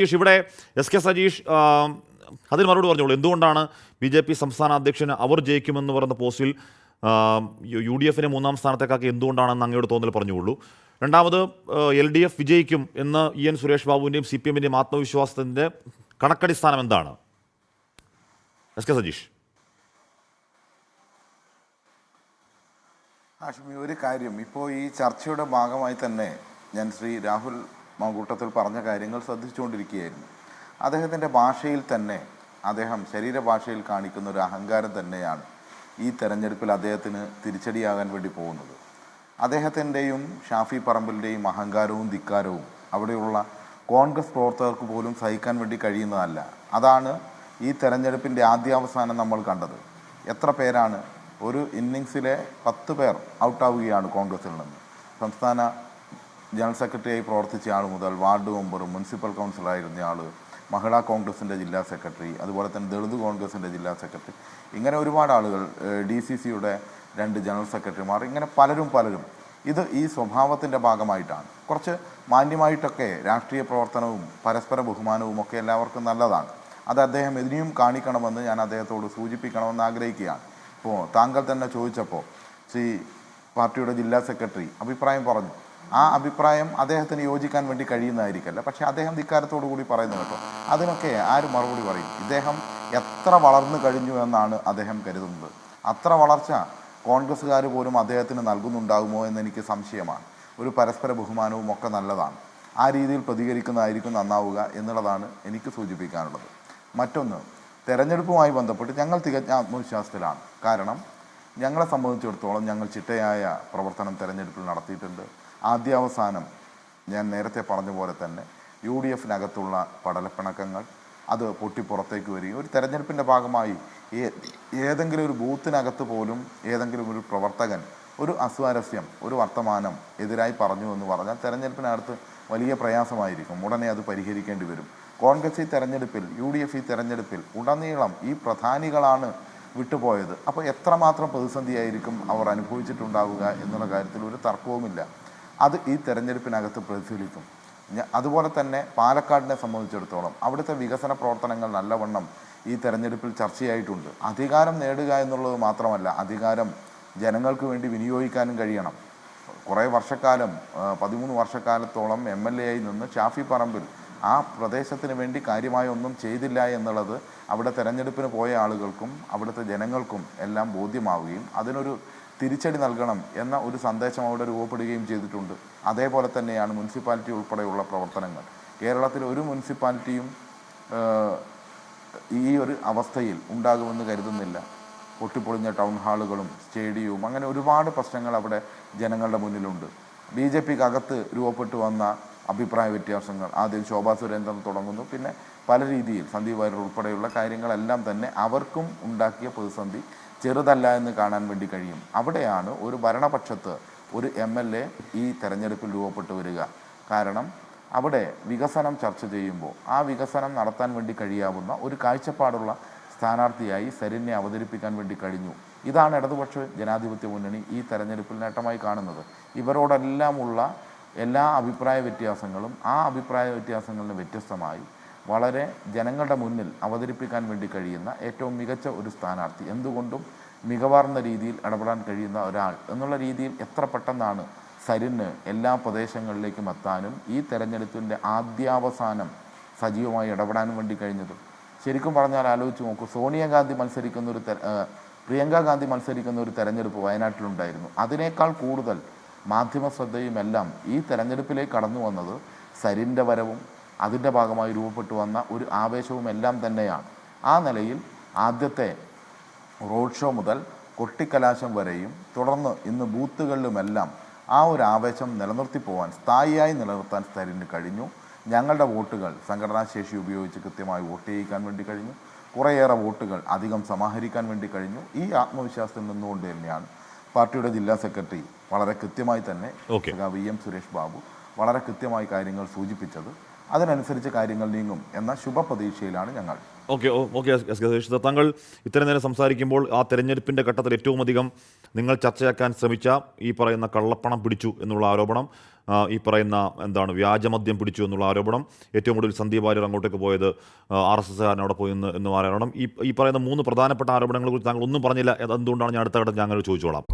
സതീഷ് ഇവിടെ S K Sajeesh ആ, അതിന് മറുപടി പറഞ്ഞോളൂ എന്തുകൊണ്ടാണ് ബി ജെ പി സംസ്ഥാന അധ്യക്ഷന് അവർ ജയിക്കുമെന്ന് പറയുന്ന പോസ്റ്റിൽ യു- ഡി എഫിനെ മൂന്നാം സ്ഥാനത്തേക്കാക്കി എന്തുകൊണ്ടാണെന്ന് അങ്ങയുടെ തോന്നൽ പറഞ്ഞുകൊള്ളൂ. രണ്ടാമത് എൽ ഡി എഫ് വിജയിക്കും എന്ന് ഇ എൻ സുരേഷ് ബാബുവിന്റെയും സി പി എമ്മിന്റെയും ആത്മവിശ്വാസത്തിന്റെ കണക്കടിസ്ഥാനം എന്താണ്? എസ് കെ സജീഷ് ആഷ്മി ഒരു കാര്യം. ഇപ്പോൾ ഈ ചർച്ചയുടെ ഭാഗമായി തന്നെ ഞാൻ ശ്രീ രാഹുൽ മാങ്കൂട്ടത്തിൽ പറഞ്ഞ കാര്യങ്ങൾ ശ്രദ്ധിച്ചുകൊണ്ടിരിക്കുകയായിരുന്നു. അദ്ദേഹത്തിന്റെ ഭാഷയിൽ തന്നെ അദ്ദേഹം ശരീരഭാഷയിൽ കാണിക്കുന്ന ഒരു അഹങ്കാരം തന്നെയാണ് ഈ തെരഞ്ഞെടുപ്പിൽ അദ്ദേഹത്തിന് തിരിച്ചടിയാകാൻ വേണ്ടി പോകുന്നത്. അദ്ദേഹത്തിന്റെയും ഷാഫി പറമ്പിലിന്റെയും അഹങ്കാരവും ധിക്കാരവും അവിടെയുള്ള കോൺഗ്രസ് പ്രവർത്തകർക്ക് പോലും സഹിക്കാൻ വേണ്ടി കഴിയുന്നതല്ല. അതാണ് ഈ തെരഞ്ഞെടുപ്പിന്റെ ആദ്യാവസാനം നമ്മൾ കണ്ടത്. എത്ര പേരാണ്? ഒരു ഇന്നിങ്സിലെ പത്ത് പേർ ഔട്ടാവുകയാണ് കോൺഗ്രസിൽ നിന്ന്. സംസ്ഥാന ജനറൽ സെക്രട്ടറിയായി പ്രവർത്തിച്ച ആൾ മുതൽ വാർഡ് മെമ്പർ മുനിസിപ്പൽ കൗൺസിലറായിരുന്ന ആൾ മഹിളാ കോൺഗ്രസിന്റെ ജില്ലാ സെക്രട്ടറി അതുപോലെ തന്നെ ദളിത് കോൺഗ്രസിന്റെ ജില്ലാ സെക്രട്ടറി. ഇങ്ങനെ ഒരുപാട് ആളുകൾ ഡി സി സിയുടെ രണ്ട് ജനറൽ സെക്രട്ടറിമാർ ഇങ്ങനെ പലരും പലരും ഇത് ഈ സ്വഭാവത്തിന്റെ ഭാഗമായിട്ടാണ്. കുറച്ച് മാന്യമായിട്ടൊക്കെ രാഷ്ട്രീയ പ്രവർത്തനവും പരസ്പര ബഹുമാനവും ഒക്കെ എല്ലാവർക്കും നല്ലതാണ്. അത് അദ്ദേഹം ഇതിനെയും കാണിക്കണമെന്ന് ഞാൻ അദ്ദേഹത്തോട് സൂചിപ്പിക്കണമെന്ന് ആഗ്രഹിക്കുകയാണ്. ഇപ്പോൾ താങ്കൾ തന്നെ ചോദിച്ചപ്പോൾ ശ്രീ പാർട്ടിയുടെ ജില്ലാ സെക്രട്ടറി അഭിപ്രായം പറഞ്ഞു. ആ അഭിപ്രായം അദ്ദേഹത്തിന് യോജിക്കാൻ വേണ്ടി കഴിയുന്നതായിരിക്കല്ല. പക്ഷേ അദ്ദേഹം ധിക്കാരത്തോടു കൂടി പറയുന്നു കേട്ടോ. അതിനൊക്കെ ആര് മറുപടി പറയും? ഇദ്ദേഹം എത്ര വളർന്നു കഴിഞ്ഞു എന്നാണ് അദ്ദേഹം കരുതുന്നത്. അത്ര വളർച്ച കോൺഗ്രസ്സുകാർ പോലും അദ്ദേഹത്തിന് നൽകുന്നുണ്ടാകുമോ എന്ന് എനിക്ക് സംശയമാണ്. ഒരു പരസ്പര ബഹുമാനവും ഒക്കെ നല്ലതാണ്. ആ രീതിയിൽ പ്രതികരിക്കുന്നതായിരിക്കും നന്നാവുക എന്നുള്ളതാണ് എനിക്ക് സൂചിപ്പിക്കാനുള്ളത്. മറ്റൊന്ന് തെരഞ്ഞെടുപ്പുമായി ബന്ധപ്പെട്ട് ഞങ്ങൾ തികഞ്ഞ ആത്മവിശ്വാസത്തിലാണ്. കാരണം ഞങ്ങളെ സംബന്ധിച്ചിടത്തോളം ഞങ്ങൾ ചിട്ടയായ പ്രവർത്തനം തെരഞ്ഞെടുപ്പിൽ നടത്തിയിട്ടുണ്ട്. ആദ്യാവസാനം ഞാൻ നേരത്തെ പറഞ്ഞ പോലെ തന്നെ യു ഡി എഫിനകത്തുള്ള പടലപ്പിണക്കങ്ങൾ അത് പൊട്ടിപ്പുറത്തേക്ക് വരികയും ഒരു തെരഞ്ഞെടുപ്പിന്റെ ഭാഗമായി ഏതെങ്കിലും ഒരു ബൂത്തിനകത്ത് പോലും ഏതെങ്കിലും ഒരു പ്രവർത്തകൻ ഒരു അസ്വാരസ്യം ഒരു വർത്തമാനം എതിരായി പറഞ്ഞു എന്ന് പറഞ്ഞാൽ തെരഞ്ഞെടുപ്പിനകത്ത് വലിയ പ്രയാസമായിരിക്കും. ഉടനെ അത് പരിഹരിക്കേണ്ടി വരും. കോൺഗ്രസ് ഈ തെരഞ്ഞെടുപ്പിൽ യു ഡി എഫ് ഈ തെരഞ്ഞെടുപ്പിൽ ഉടനീളം ഈ പ്രധാനികളാണ് വിട്ടുപോയത്. അപ്പോൾ എത്രമാത്രം പ്രതിസന്ധിയായിരിക്കും അവർ അനുഭവിച്ചിട്ടുണ്ടാവുക എന്നുള്ള കാര്യത്തിൽ ഒരു തർക്കവുമില്ല. അത് ഈ തെരഞ്ഞെടുപ്പിനകത്ത് പ്രതിഫലിക്കും. അതുപോലെ തന്നെ പാലക്കാടിനെ സംബന്ധിച്ചിടത്തോളം അവിടുത്തെ വികസന പ്രവർത്തനങ്ങൾ നല്ലവണ്ണം ഈ തെരഞ്ഞെടുപ്പിൽ ചർച്ചയായിട്ടുണ്ട്. അധികാരം നേടുക എന്നുള്ളത് മാത്രമല്ല അധികാരം ജനങ്ങൾക്ക് വേണ്ടി വിനിയോഗിക്കാനും കഴിയണം. കുറേ വർഷക്കാലം പതിമൂന്ന് വർഷക്കാലത്തോളം എം എൽ എ ആയി നിന്ന് ഷാഫി പറമ്പിൽ ആ പ്രദേശത്തിന് വേണ്ടി കാര്യമായി ഒന്നും ചെയ്തില്ല എന്നുള്ളത് അവിടെ തെരഞ്ഞെടുപ്പിന് പോയ ആളുകൾക്കും അവിടുത്തെ ജനങ്ങൾക്കും എല്ലാം ബോധ്യമാവുകയും അതിനൊരു തിരിച്ചടി നൽകണം എന്ന ഒരു സന്ദേശം അവിടെ രൂപപ്പെടുകയും ചെയ്തിട്ടുണ്ട്. അതേപോലെ തന്നെയാണ് മുനിസിപ്പാലിറ്റി ഉൾപ്പെടെയുള്ള പ്രവർത്തനങ്ങൾ. കേരളത്തിൽ ഒരു മുനിസിപ്പാലിറ്റിയും ഈ ഒരു അവസ്ഥയിൽ ഉണ്ടാകുമെന്ന് കരുതുന്നില്ല. പൊട്ടിപ്പൊളിഞ്ഞ ടൗൺ ഹാളുകളും സ്റ്റേഡിയവും അങ്ങനെ ഒരുപാട് പ്രശ്നങ്ങൾ അവിടെ ജനങ്ങളുടെ മുന്നിലുണ്ട്. ബി ജെ പിക്ക് അകത്ത് രൂപപ്പെട്ടു വന്ന അഭിപ്രായ വ്യത്യാസങ്ങൾ. ആദ്യം ശോഭാ സുരേന്ദ്രൻ തുടങ്ങുന്നു. പിന്നെ പല രീതിയിൽ സന്ദീപ് വാര്യർ ഉൾപ്പെടെയുള്ള കാര്യങ്ങളെല്ലാം തന്നെ അവർക്കും ഉണ്ടാക്കിയ പ്രതിസന്ധി. ചെറുതല്ല എന്ന് കാണാൻ വേണ്ടി കഴിയും. അവിടെയാണ് ഒരു ഭരണപക്ഷത്ത് ഒരു എം എൽ എ ഈ തെരഞ്ഞെടുപ്പിൽ രൂപപ്പെട്ടു വരിക. കാരണം അവിടെ വികസനം ചർച്ച ചെയ്യുമ്പോൾ ആ വികസനം നടത്താൻ വേണ്ടി കഴിയാവുന്ന ഒരു കാഴ്ചപ്പാടുള്ള സ്ഥാനാർത്ഥിയായി സരിനെ അവതരിപ്പിക്കാൻ വേണ്ടി കഴിഞ്ഞു. ഇതാണ് ഇടതുപക്ഷ ജനാധിപത്യ മുന്നണി ഈ തെരഞ്ഞെടുപ്പിൽ നേട്ടമായി കാണുന്നത്. ഇവരോടെല്ലാമുള്ള എല്ലാ അഭിപ്രായ വ്യത്യാസങ്ങളും ആ അഭിപ്രായ വ്യത്യാസങ്ങളിൽ വ്യത്യസ്തമായി വളരെ ജനങ്ങളുടെ മുന്നിൽ അവതരിപ്പിക്കാൻ വേണ്ടി കഴിയുന്ന ഏറ്റവും മികച്ച ഒരു സ്ഥാനാർത്ഥി. എന്തുകൊണ്ടും മികവാർന്ന രീതിയിൽ ഇടപെടാൻ കഴിയുന്ന ഒരാൾ എന്നുള്ള രീതിയിൽ എത്ര പെട്ടെന്നാണ് സരിന് എല്ലാ പ്രദേശങ്ങളിലേക്കും എത്താനും ഈ തെരഞ്ഞെടുപ്പിന്റെ ആദ്യാവസാനം സജീവമായി ഇടപെടാനും വേണ്ടി കഴിഞ്ഞത്. ശരിക്കും പറഞ്ഞാൽ ആലോചിച്ച് നോക്കൂ സോണിയാഗാന്ധി മത്സരിക്കുന്ന ഒരു പ്രിയങ്ക ഗാന്ധി മത്സരിക്കുന്ന ഒരു തെരഞ്ഞെടുപ്പ് വയനാട്ടിലുണ്ടായിരുന്നു. അതിനേക്കാൾ കൂടുതൽ മാധ്യമ ശ്രദ്ധയുമെല്ലാം ഈ തെരഞ്ഞെടുപ്പിലേക്ക് കടന്നു വന്നത് സരിന്റെ വരവും അതിന്റെ ഭാഗമായി രൂപപ്പെട്ടു വന്ന ഒരു ആവേശവും എല്ലാം തന്നെയാണ്. ആ നിലയിൽ ആദ്യത്തെ റോഡ് ഷോ മുതൽ കൊട്ടിക്കലാശം വരെയും തുടർന്ന് ഇന്ന് ബൂത്തുകളിലുമെല്ലാം ആ ഒരു ആവേശം നിലനിർത്തി പോകാൻ സ്ഥായിയായി നിലനിർത്താൻ സ്ഥലിന് കഴിഞ്ഞു. ഞങ്ങളുടെ വോട്ടുകൾ സംഘടനാശേഷി ഉപയോഗിച്ച് കൃത്യമായി വോട്ട് ചെയ്യിക്കാൻ വേണ്ടി കഴിഞ്ഞു. കുറേയേറെ വോട്ടുകൾ അധികം സമാഹരിക്കാൻ വേണ്ടി കഴിഞ്ഞു. ഈ ആത്മവിശ്വാസത്തിൽ നിന്നുകൊണ്ട് തന്നെയാണ് പാർട്ടിയുടെ ജില്ലാ സെക്രട്ടറി വളരെ കൃത്യമായി തന്നെ വി എം സുരേഷ് ബാബു വളരെ കൃത്യമായി കാര്യങ്ങൾ സൂചിപ്പിച്ചത്. അതിനനുസരിച്ച് കാര്യങ്ങൾ നീങ്ങും എന്ന ശുഭപ്രതീക്ഷയിലാണ് ഞങ്ങൾ. ഓക്കെ ഓക്കെ എസ് കെ താങ്കൾ ഇത്രയും നേരം സംസാരിക്കുമ്പോൾ ആ തെരഞ്ഞെടുപ്പിന്റെ ഘട്ടത്തിൽ ഏറ്റവും അധികം നിങ്ങൾ ചർച്ചയാക്കാൻ ശ്രമിച്ച ഈ പറയുന്ന കള്ളപ്പണം പിടിച്ചു എന്നുള്ള ആരോപണം ഈ പറയുന്ന എന്താണ് വ്യാജമദ്യം പിടിച്ചു എന്നുള്ള ആരോപണം ഏറ്റവും കൂടുതൽ സന്ദീപ് വാര്യർ അങ്ങോട്ടേക്ക് പോയത് ആർ എസ് എസ്സുകാരൻ അവിടെ പോയി എന്ന് എന്ന് ആരോപണം. ഈ ഈ പറയുന്ന മൂന്ന് പ്രധാനപ്പെട്ട ആരോപണങ്ങളെ കുറിച്ച് താങ്കൾ ഒന്നും പറഞ്ഞില്ല. അതെന്തുകൊണ്ടാണ് ഞാൻ അടുത്ത ഘട്ടം ഞങ്ങൾ ചോദിച്ചോളാം?